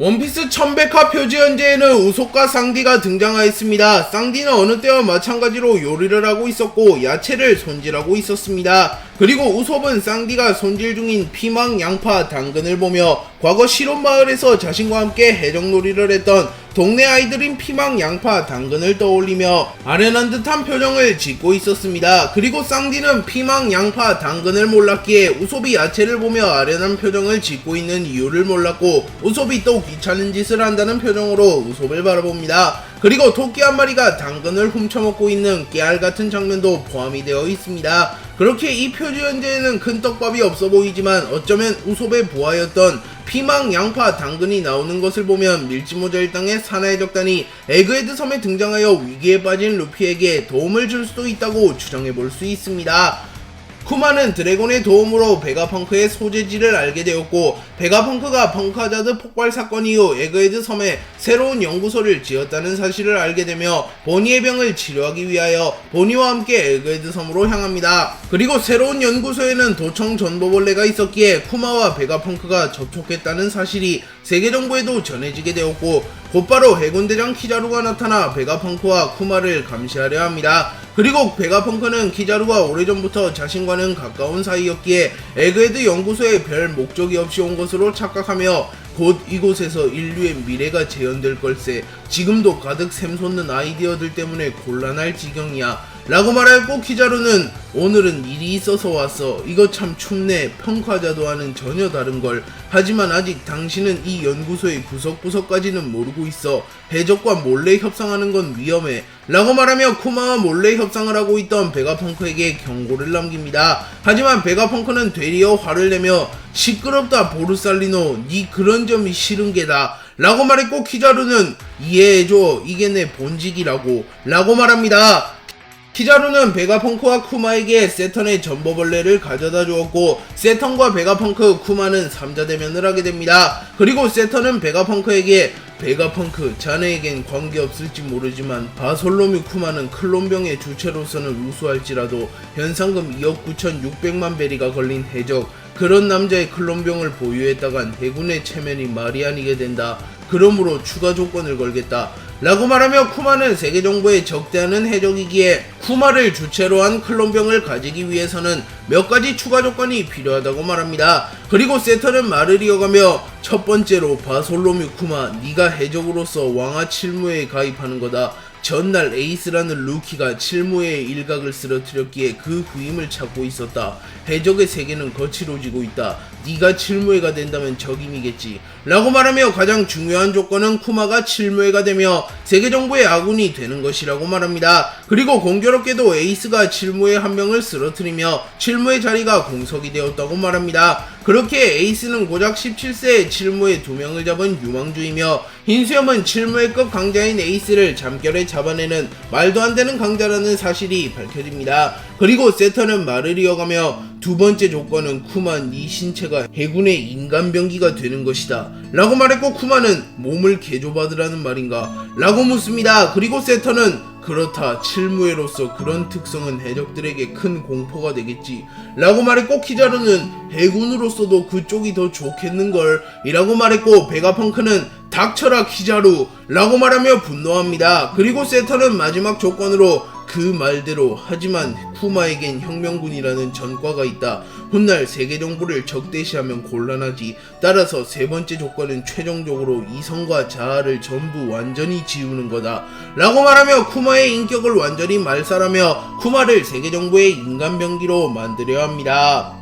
원피스 천백화 표지 현재에는 우속과 쌍디가 등장하였습니다. 쌍디는 어느 때와 마찬가지로 요리를 하고 있었고 야채를 손질하고 있었습니다. 그리고 우섭은 쌍디가 손질 중인 피망, 양파, 당근을 보며 과거 실온마을에서 자신과 함께 해적놀이를 했던 동네 아이들인 피망, 양파, 당근을 떠올리며 아련한 듯한 표정을 짓고 있었습니다. 그리고 쌍디는 피망, 양파, 당근을 몰랐기에 우섭이 야채를 보며 아련한 표정을 짓고 있는 이유를 몰랐고 우섭이 또 귀찮은 짓을 한다는 표정으로 우섭을 바라봅니다. 그리고 토끼 한 마리가 당근을 훔쳐먹고 있는 깨알 같은 장면도 포함이 되어 있습니다. 그렇게 이 표지 현재에는 큰 떡밥이 없어 보이지만 어쩌면 우섭의 부하였던 피망, 양파, 당근이 나오는 것을 보면 밀지모자 일당의 사나이 적단이 에그헤드 섬에 등장하여 위기에 빠진 루피에게 도움을 줄 수도 있다고 추정해 볼 수 있습니다. 쿠마는 드래곤의 도움으로 베가펑크의 소재지를 알게 되었고 베가펑크가 펑크하자드 폭발 사건 이후 에그헤드 섬에 새로운 연구소를 지었다는 사실을 알게 되며 보니의 병을 치료하기 위하여 보니와 함께 에그헤드 섬으로 향합니다. 그리고 새로운 연구소에는 도청 전보벌레가 있었기에 쿠마와 베가펑크가 접촉했다는 사실이 세계 정부에도 전해지게 되었고 곧바로 해군대장 키자루가 나타나 베가펑크와 쿠마를 감시하려 합니다. 그리고 베가펑크는 키자루가 오래전부터 자신과는 가까운 사이였기에 에그헤드 연구소에 별 목적이 없이 온 것으로 착각하며 곧 이곳에서 인류의 미래가 재현될 걸세. 지금도 가득 샘솟는 아이디어들 때문에 곤란할 지경이야 라고 말하였고 키자루는 오늘은 일이 있어서 왔어 이거 참 춥네 평화자도와는 전혀 다른 걸. 하지만 아직 당신은 이 연구소의 구석구석까지는 모르고 있어 해적과 몰래 협상하는 건 위험해 라고 말하며 쿠마와 몰래 협상을 하고 있던 베가펑크에게 경고를 남깁니다. 하지만 베가펑크는 되리어 화를 내며 시끄럽다 보르살리노. 니 그런 점이 싫은 게다. 라고 말했고 키자루는 이해해줘. 이게 내 본직이라고. 라고 말합니다 키자루는 베가펑크와 쿠마에게 세턴의 전보벌레를 가져다 주었고 세턴과 베가펑크, 쿠마는 3자 대면을 하게 됩니다. 그리고 세턴은 베가펑크에게 베가펑크 자네에겐 관계없을지 모르지만 바솔로뮤 쿠마는 클론병의 주체로서는 우수할지라도 현상금 2억 9천6백만 베리가 걸린 해적 그런 남자의 클론병을 보유했다간 해군의 체면이 말이 아니게 된다. 그러므로 추가 조건을 걸겠다. 라고 말하며 쿠마는 세계 정부에 적대하는 해적이기에 쿠마를 주체로 한 클론병을 가지기 위해서는 몇 가지 추가 조건이 필요하다고 말합니다. 그리고 세터는 말을 이어가며 첫 번째로 바솔로뮤 쿠마 네가 해적으로서 왕아 칠무에 가입하는 거다. 전날 에이스라는 루키가 칠무의 일각을 쓰러뜨렸기에 그 후임을 찾고 있었다. 해적의 세계는 거칠어지고 있다. 네가 칠무회가 된다면 적임이겠지. 라고 말하며 가장 중요한 조건은 쿠마가 칠무회가 되며 세계 정부의 아군이 되는 것이라고 말합니다. 그리고 공교롭게도 에이스가 칠무회 한 명을 쓰러뜨리며 칠무의 자리가 공석이 되었다고 말합니다. 그렇게 에이스는 고작 17세에 칠무의 두 명을 잡은 유망주이며 흰수염은 칠무회급 강자인 에이스를 잠결에 잡아내는 말도 안 되는 강자라는 사실이 밝혀집니다. 그리고 세터는 말을 이어가며 두 번째 조건은 쿠마 네 신체가 해군의 인간병기가 되는 것이다. 라고 말했고 쿠마는 몸을 개조받으라는 말인가? 라고 묻습니다. 그리고 세터는 그렇다 칠무회로서 그런 특성은 해적들에게 큰 공포가 되겠지 라고 말했고 키자루는 해군으로서도 그쪽이 더 좋겠는걸 이라고 말했고 베가펑크는 닥쳐라 키자루 라고 말하며 분노합니다 그리고 세터는 마지막 조건으로 그 말대로 하지만 쿠마에겐 혁명군이라는 전과가 있다. 훗날 세계 정부를 적대시하면 곤란하지. 따라서 세 번째 조건은 최종적으로 이성과 자아를 전부 완전히 지우는 거다. 라고 말하며 쿠마의 인격을 완전히 말살하며 쿠마를 세계 정부의 인간병기로 만들려 합니다.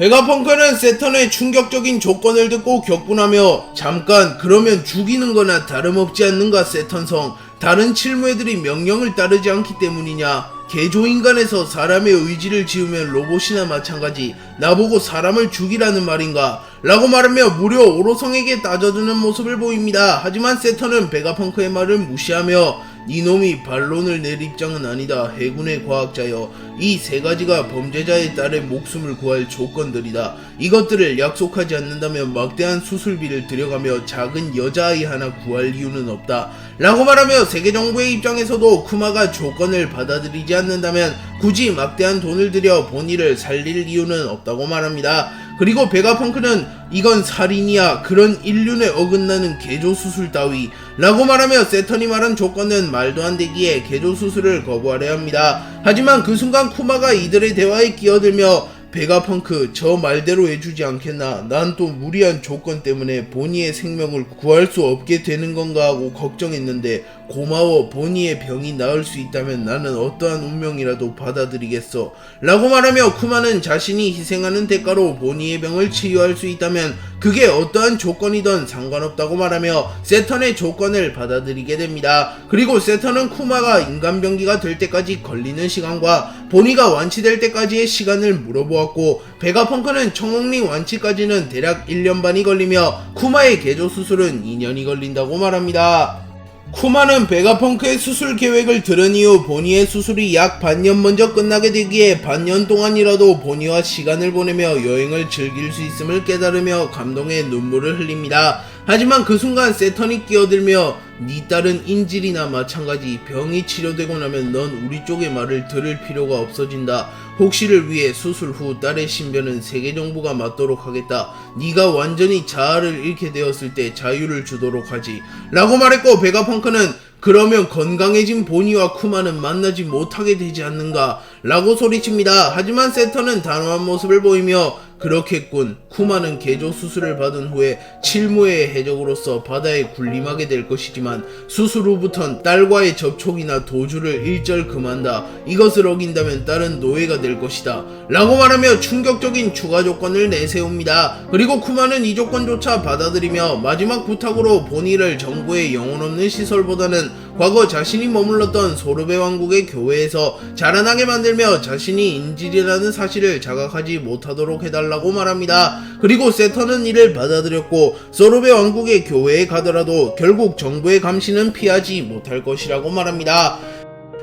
베가펑크는 세턴의 충격적인 조건을 듣고 격분하며 잠깐 그러면 죽이는 거나 다름없지 않는가 세턴성? 다른 칠무애들이 명령을 따르지 않기 때문이냐? 개조인간에서 사람의 의지를 지우면 로봇이나 마찬가지. 나보고 사람을 죽이라는 말인가? 라고 말하며 무려 오로성에게 따져주는 모습을 보입니다. 하지만 세턴은 베가펑크의 말을 무시하며 이놈이 반론을 낼 입장은 아니다. 해군의 과학자여. 이 세 가지가 범죄자의 딸의 목숨을 구할 조건들이다. 이것들을 약속하지 않는다면 막대한 수술비를 들여가며 작은 여자아이 하나 구할 이유는 없다. 라고 말하며 세계 정부의 입장에서도 쿠마가 조건을 받아들이지 않는다면 굳이 막대한 돈을 들여 본의를 살릴 이유는 없다고 말합니다. 그리고 베가펑크는 이건 살인이야 그런 인륜에 어긋나는 개조 수술 따위 라고 말하며 세턴이 말한 조건은 말도 안 되기에 개조 수술을 거부하려 합니다. 하지만 그 순간 쿠마가 이들의 대화에 끼어들며 베가펑크 저 말대로 해주지 않겠나 난 또 무리한 조건 때문에 보니의 생명을 구할 수 없게 되는 건가 하고 걱정했는데 고마워 보니의 병이 나을 수 있다면 나는 어떠한 운명이라도 받아들이겠어 라고 말하며 쿠마는 자신이 희생하는 대가로 보니의 병을 치유할 수 있다면 그게 어떠한 조건이든 상관없다고 말하며 세턴의 조건을 받아들이게 됩니다. 그리고 세턴은 쿠마가 인간병기가 될 때까지 걸리는 시간과 보니가 완치될 때까지의 시간을 물어보았고 베가펑크는 청홍리 완치까지는 대략 1년 반이 걸리며 쿠마의 개조 수술은 2년이 걸린다고 말합니다. 쿠마는 베가펑크의 수술 계획을 들은 이후 보니의 수술이 약 반년 먼저 끝나게 되기에 반년 동안이라도 보니와 시간을 보내며 여행을 즐길 수 있음을 깨달으며 감동의 눈물을 흘립니다. 하지만 그 순간 세턴이 끼어들며 네 딸은 인질이나 마찬가지 병이 치료되고 나면 넌 우리 쪽의 말을 들을 필요가 없어진다. 혹시를 위해 수술 후 딸의 신변은 세계 정부가 맡도록 하겠다. 네가 완전히 자아를 잃게 되었을 때 자유를 주도록 하지. 라고 말했고 베가펑크는 그러면 건강해진 보니와 쿠마는 만나지 못하게 되지 않는가? 라고 소리칩니다. 하지만 세턴은 단호한 모습을 보이며 그렇겠군. 쿠마는 개조 수술을 받은 후에 칠무의 해적으로서 바다에 군림하게 될 것이지만 수술 후부턴 딸과의 접촉이나 도주를 일절 금한다. 이것을 어긴다면 딸은 노예가 될 것이다. 라고 말하며 충격적인 추가 조건을 내세웁니다. 그리고 쿠마는 이 조건조차 받아들이며 마지막 부탁으로 보니를 정부의 영혼 없는 시설보다는 과거 자신이 머물렀던 소르베 왕국의 교회에서 자라나게 만들며 자신이 인질이라는 사실을 자각하지 못하도록 해달라고 말합니다. 그리고 세턴은 이를 받아들였고 소르베 왕국의 교회에 가더라도 결국 정부의 감시는 피하지 못할 것이라고 말합니다.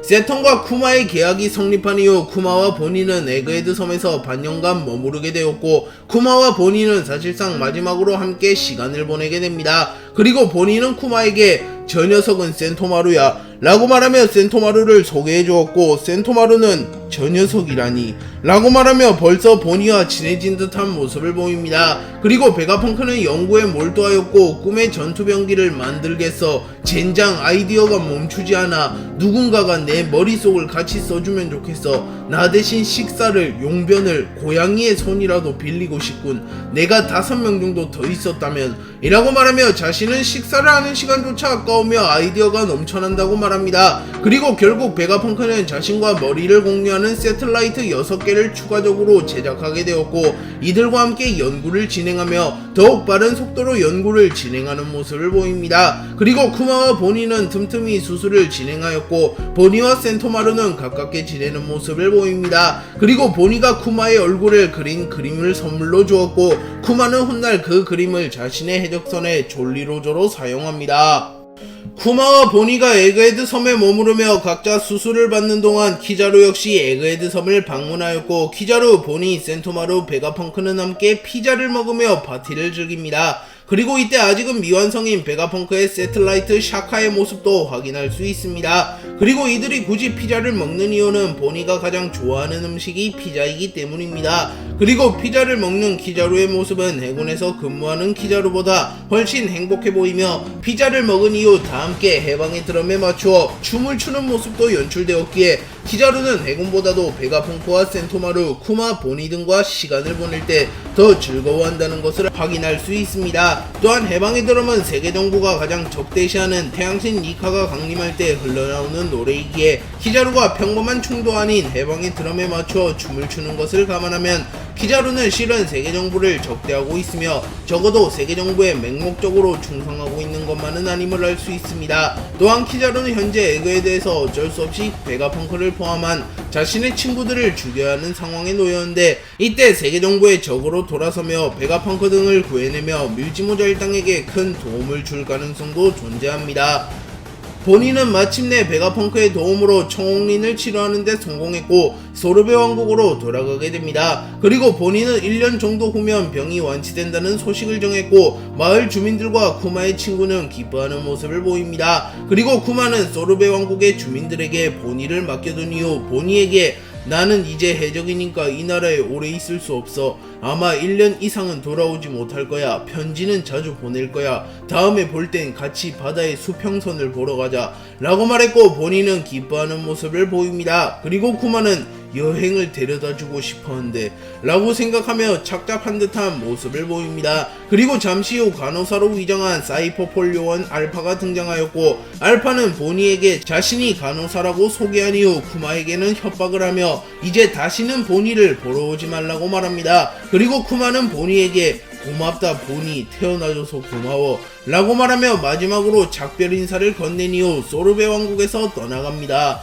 세턴과 쿠마의 계약이 성립한 이후 쿠마와 보니는 에그헤드 섬에서 반년간 머무르게 되었고 쿠마와 보니는 사실상 마지막으로 함께 시간을 보내게 됩니다. 그리고 보니는 쿠마에게 저 녀석은 센토마루야 라고 말하며 센토마루를 소개해 주었고 센토마루는 저 녀석이라니 라고 말하며 벌써 보니와 친해진 듯한 모습을 보입니다. 그리고 베가펑크는 연구에 몰두하였고 꿈의 전투병기를 만들겠어 젠장 아이디어가 멈추지 않아 누군가가 내 머릿속을 같이 써주면 좋겠어 나 대신 식사를 용변을 고양이의 손이라도 빌리고 싶군 내가 다섯 명 정도 더 있었다면 이라고 말하며 자신은 식사를 하는 시간조차 아까우며 아이디어가 넘쳐난다고 말합니다. 그리고 결국 베가펑크는 자신과 머리를 공유하는 세틀라이트 6개를 추가적으로 제작하게 되었고 이들과 함께 연구를 진행하며 더욱 빠른 속도로 연구를 진행하는 모습을 보입니다. 그리고 쿠마와 보니는 틈틈이 수술을 진행하였고 보니와 센토마루는 가깝게 지내는 모습을 보입니다. 그리고 보니가 쿠마의 얼굴을 그린 그림을 선물로 주었고 쿠마는 훗날 그 그림을 자신의 해적선의 졸리로저로 사용합니다. 쿠마와 보니가 에그헤드 섬에 머무르며 각자 수술을 받는 동안 키자루 역시 에그헤드 섬을 방문하였고 키자루, 보니, 센토마루, 베가펑크는 함께 피자를 먹으며 파티를 즐깁니다. 그리고 이때 아직은 미완성인 베가펑크의 세틀라이트 샤카의 모습도 확인할 수 있습니다. 그리고 이들이 굳이 피자를 먹는 이유는 보니가 가장 좋아하는 음식이 피자이기 때문입니다. 그리고 피자를 먹는 키자루의 모습은 해군에서 근무하는 키자루보다 훨씬 행복해 보이며 피자를 먹은 이후 다 함께 해방의 드럼에 맞추어 춤을 추는 모습도 연출되었기에 키자루는 해군보다도 베가펑크와 센토마루, 쿠마, 보니 등과 시간을 보낼 때 더 즐거워한다는 것을 확인할 수 있습니다. 또한 해방의 드럼은 세계 정부가 가장 적대시하는 태양신 니카가 강림할 때 흘러나오는 노래이기에 키자루가 평범한 춤도 아닌 해방의 드럼에 맞춰 춤을 추는 것을 감안하면 키자루는 실은 세계 정부를 적대하고 있으며 적어도 세계 정부에 맹목적으로 충성하고 있는 것만은 아님을 알 수 있습니다. 또한 키자루는 현재 에그에 대해서 어쩔 수 없이 베가펑크를 포함한 자신의 친구들을 죽여야 하는 상황에 놓였는데 이때 세계 정부의 적으로 돌아서며 베가펑크 등을 구해내며 뮤지모자 일당에게 큰 도움을 줄 가능성도 존재합니다. 본인은 마침내 베가펑크의 도움으로 청홍린을 치료하는데 성공했고 소르베 왕국으로 돌아가게 됩니다. 그리고 본인은 1년 정도 후면 병이 완치된다는 소식을 정했고 마을 주민들과 쿠마의 친구는 기뻐하는 모습을 보입니다. 그리고 쿠마는 소르베 왕국의 주민들에게 본이를 맡겨둔 이후 본이에게 나는 이제 해적이니까 이 나라에 오래 있을 수 없어. 아마 1년 이상은 돌아오지 못할 거야. 편지는 자주 보낼 거야. 다음에 볼 땐 같이 바다의 수평선을 보러 가자. 라고 말했고 본인은 기뻐하는 모습을 보입니다. 그리고 쿠마는 여행을 데려다 주고 싶었는데 라고 생각하며 착잡한 듯한 모습을 보입니다. 그리고 잠시 후 간호사로 위장한 사이퍼폴 요원 알파가 등장하였고 알파는 보니에게 자신이 간호사라고 소개한 이후 쿠마에게는 협박을 하며 이제 다시는 보니를 보러 오지 말라고 말합니다. 그리고 쿠마는 보니에게 고맙다 보니 태어나줘서 고마워 라고 말하며 마지막으로 작별 인사를 건넨 이후 소르베 왕국에서 떠나갑니다.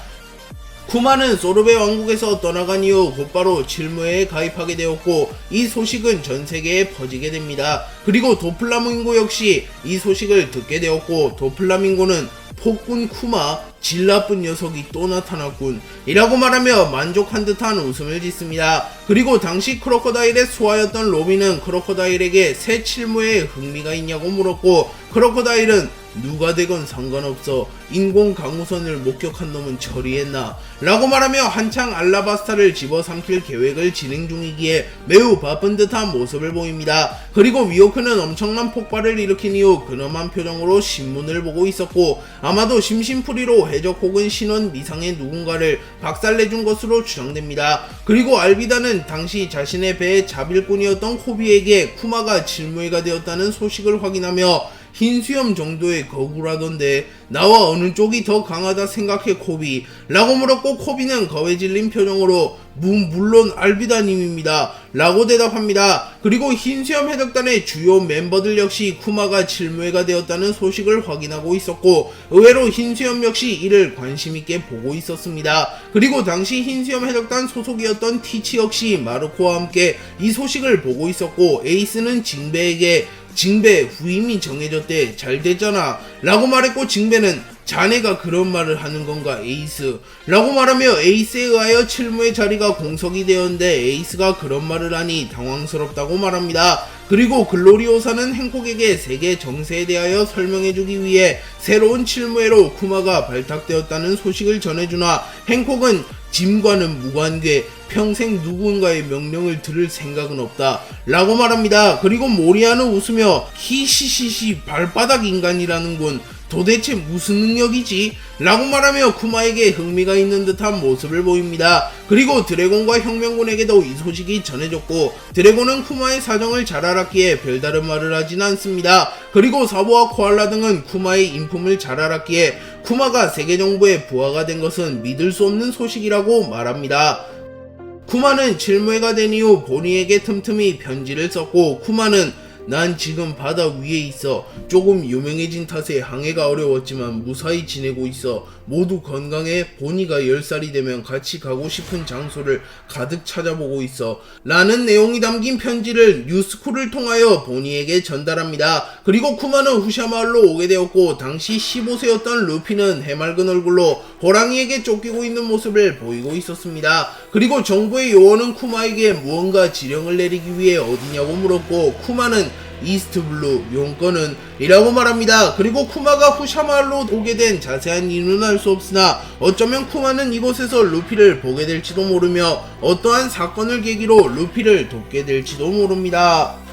쿠마는 소르베 왕국에서 떠나간 이후 곧바로 칠무에 가입하게 되었고 이 소식은 전 세계에 퍼지게 됩니다. 그리고 도플라밍고 역시 이 소식을 듣게 되었고 도플라밍고는 폭군 쿠마 질 나쁜 녀석이 또 나타났군 이라고 말하며 만족한 듯한 웃음을 짓습니다. 그리고 당시 크로커다일의 소아였던 로비는 크로커다일에게 새 칠무에 흥미가 있냐고 물었고 크로커다일은 누가 되건 상관없어. 인공 강우선을 목격한 놈은 처리했나? 라고 말하며 한창 알라바스타를 집어삼킬 계획을 진행 중이기에 매우 바쁜 듯한 모습을 보입니다. 그리고 위오크는 엄청난 폭발을 일으킨 이후 근엄한 표정으로 신문을 보고 있었고 아마도 심심풀이로 해적 혹은 신원 미상의 누군가를 박살내준 것으로 추정됩니다. 그리고 알비다는 당시 자신의 배의 자빌꾼이었던 코비에게 쿠마가 질무이가 되었다는 소식을 확인하며 흰 수염 정도의 거구라던데 나와 어느 쪽이 더 강하다 생각해 코비? 라고 물었고 코비는 겁에 질린 표정으로 무, 물론 알비다님입니다. 라고 대답합니다. 그리고 흰 수염 해적단의 주요 멤버들 역시 쿠마가 칠무회가 되었다는 소식을 확인하고 있었고 의외로 흰 수염 역시 이를 관심있게 보고 있었습니다. 그리고 당시 흰 수염 해적단 소속이었던 티치 역시 마르코와 함께 이 소식을 보고 있었고 에이스는 징베에게 징배 후임이 정해졌대 잘 됐잖아. 라고 말했고 징배는 자네가 그런 말을 하는 건가 에이스? 라고 말하며 에이스에 의하여 칠무의 자리가 공석이 되었는데 에이스가 그런 말을 하니 당황스럽다고 말합니다. 그리고 글로리오사는 행콕에게 세계 정세에 대하여 설명해주기 위해 새로운 칠무회로 쿠마가 발탁되었다는 소식을 전해주나 행콕은 짐과는 무관계 평생 누군가의 명령을 들을 생각은 없다. 라고 말합니다. 그리고 모리아는 웃으며 히시시시 발바닥 인간이라는군 도대체 무슨 능력이지? 라고 말하며 쿠마에게 흥미가 있는 듯한 모습을 보입니다. 그리고 드래곤과 혁명군에게도 이 소식이 전해졌고 드래곤은 쿠마의 사정을 잘 알았기에 별다른 말을 하진 않습니다. 그리고 사보와 코알라 등은 쿠마의 인품을 잘 알았기에 쿠마가 세계정부의 부하가 된 것은 믿을 수 없는 소식이라고 말합니다. 쿠마는 질무회가 된 이후 보니에게 틈틈이 편지를 썼고 쿠마는 난 지금 바다 위에 있어. 조금 유명해진 탓에 항해가 어려웠지만 무사히 지내고 있어. 모두 건강해. 보니가 10살이 되면 같이 가고 싶은 장소를 가득 찾아보고 있어. 라는 내용이 담긴 편지를 뉴스쿨을 통하여 보니에게 전달합니다. 그리고 쿠마는 후샤마을로 오게 되었고 당시 15세였던 루피는 해맑은 얼굴로 호랑이에게 쫓기고 있는 모습을 보이고 있었습니다 그리고 정부의 요원은 쿠마에게 무언가 지령을 내리기 위해 어디냐고 물었고 쿠마는 이스트블루 용건은 이라고 말합니다. 그리고 쿠마가 후샤마을로 오게 된 자세한 이유는 알 수 없으나 어쩌면 쿠마는 이곳에서 루피를 보게 될지도 모르며 어떠한 사건을 계기로 루피를 돕게 될지도 모릅니다.